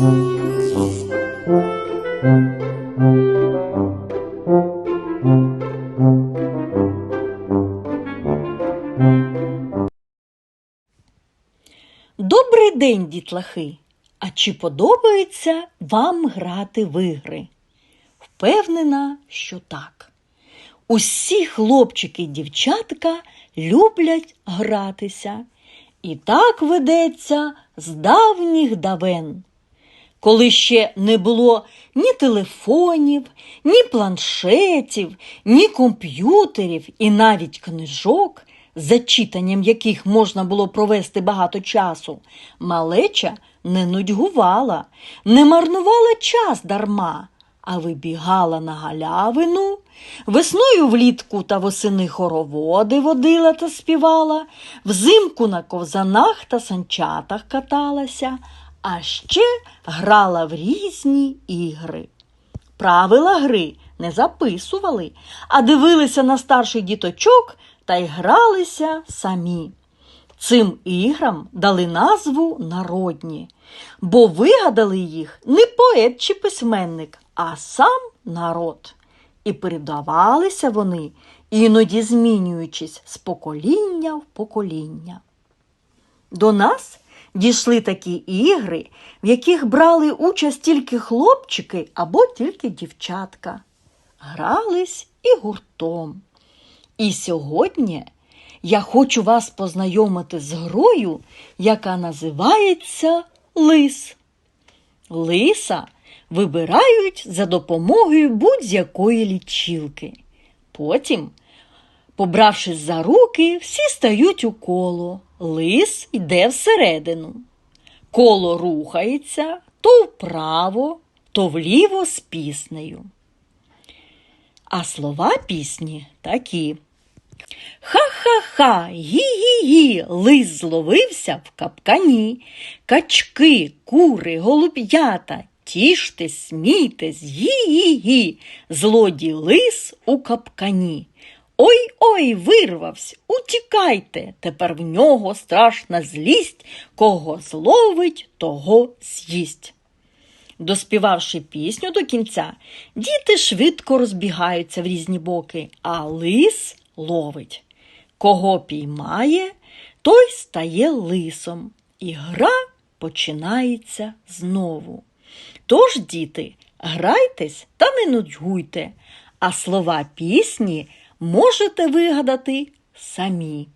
Добрий день, дітлахи! А чи подобається вам грати в ігри? Впевнена, що так. Усі хлопчики і дівчатка люблять гратися. І так ведеться з давніх давен. Коли ще не було ні телефонів, ні планшетів, ні комп'ютерів і навіть книжок, за читанням яких можна було провести багато часу, малеча не нудьгувала, не марнувала час дарма, а вибігала на галявину, весною влітку та восени хороводи водила та співала, взимку на ковзанах та санчатах каталася, а ще грала в різні ігри. Правила гри не записували, а дивилися на старших діточок та й гралися самі. Цим іграм дали назву народні, бо вигадали їх не поет чи письменник, а сам народ. І передавалися вони, іноді змінюючись з покоління в покоління. До нас дійшли такі ігри, в яких брали участь тільки хлопчики або тільки дівчатка. Грались і гуртом. І сьогодні я хочу вас познайомити з грою, яка називається лис. Лиса вибирають за допомогою будь-якої лічилки. Потім, побравшись за руки, всі стають у коло. Лис йде всередину. Коло рухається то вправо, то вліво з піснею. А слова пісні такі. Ха-ха-ха, гі-гі-гі, лис зловився в капкані. Качки, кури, голуб'ята, тіштесь, смійтесь, гі-гі-гі, злодій лис у капкані. Ой-ой, вирвався, утікайте, тепер в нього страшна злість, кого зловить, того з'їсть. Доспівавши пісню до кінця, діти швидко розбігаються в різні боки, а лис ловить. Кого піймає, той стає лисом, і гра починається знову. Тож, діти, грайтесь та не нудьгуйте, а слова пісні можете вигадати самі.